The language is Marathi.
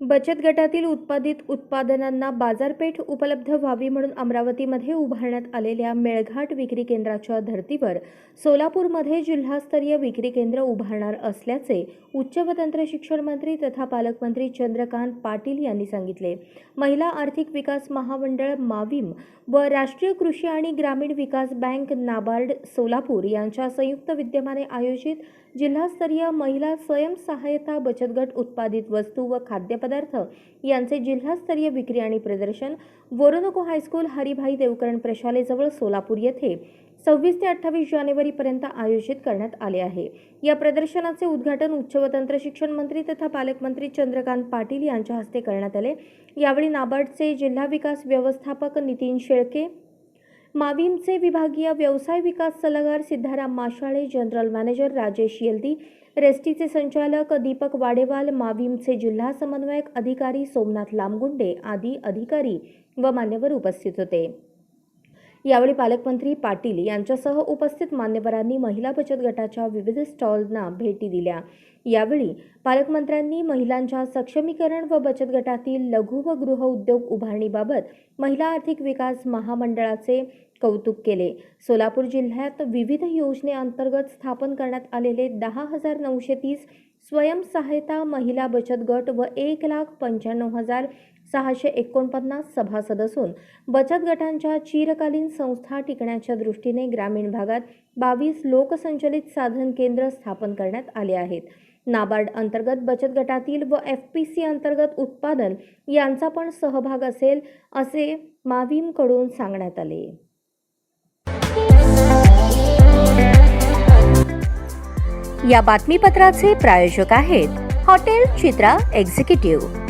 बचत गटातील उत्पादित उत्पादनांना बाजारपेठ उपलब्ध व्हावी म्हणून अमरावतीमध्ये उभारण्यात आलेल्या मेळघाट विक्री केंद्राच्या धर्तीवर सोलापूरमध्ये जिल्हास्तरीय विक्री केंद्र उभारणार असल्याचे उच्च व तंत्र शिक्षण मंत्री तथा पालकमंत्री चंद्रकांत पाटील यांनी सांगितले. महिला आर्थिक विकास महामंडळ माविम व राष्ट्रीय कृषी आणि ग्रामीण विकास बँक नाबार्ड सोलापूर यांच्या संयुक्त विद्यमाने आयोजित जिल्हास्तरीय महिला स्वयंसहायता बचत गट उत्पादित वस्तू व खाद्यपदार्थ यांचे जिल्हास्तरीय विक्री आणि प्रदर्शन वोरोनको हायस्कूल हरिभाई देवकरण प्रशालेजवळ सोलापूर येथे सव्वीस ते अठ्ठावीस जानेवारीपर्यंत आयोजित करण्यात आले आहे. या प्रदर्शनाचे उद्घाटन उच्च व तंत्र शिक्षण मंत्री तथा पालकमंत्री चंद्रकांत पाटील यांच्या हस्ते करण्यात आले. यावेळी नाबार्डचे जिल्हा विकास व्यवस्थापक नितीन शेळके माविमचे विभागीय व्यवसाय विकास सल्लागार सिद्धाराम माशाळे जनरल मॅनेजर राजेश येल्दी रेस्टीचे संचालक दीपक वाडेवाल माविमचे जिल्हा समन्वयक अधिकारी सोमनाथ लामगुंडे आदी अधिकारी व मान्यवर उपस्थित होते. यावेळी पालकमंत्री पाटील यांच्यासह उपस्थित मान्यवरांनी महिला बचत गटाच्या विविध स्टॉलना भेटी दिल्या. यावेळी पालकमंत्र्यांनी महिलांच्या सक्षमीकरण व बचत गटातील लघु व गृह उद्योग उभारणीबाबत महिला आर्थिक विकास महामंडळाचे कौतुक केले. सोलापूर जिल्ह्यात विविध योजनेअंतर्गत स्थापन करण्यात आलेले दहा हजार नऊशे तीस स्वयंसहायता महिला बचत गट व एक लाख पंच्याण्णव हजार सहाशे एकोणपन्नास सभासद असून बचत गटांच्या चिरकालीन संस्था टिकण्याच्या दृष्टीने ग्रामीण भागात बावीस लोकसंचलित साधन केंद्र स्थापन करण्यात आले आहेत. नाबार्ड अंतर्गत बचत गटातील व एफ पी सी अंतर्गत उत्पादन यांचा पण सहभाग असेल असे माविमकडून सांगण्यात आले. या बातमीपत्राचे प्रायोजक आहेत हॉटेल चित्रा एक्झिक्युटिव्ह.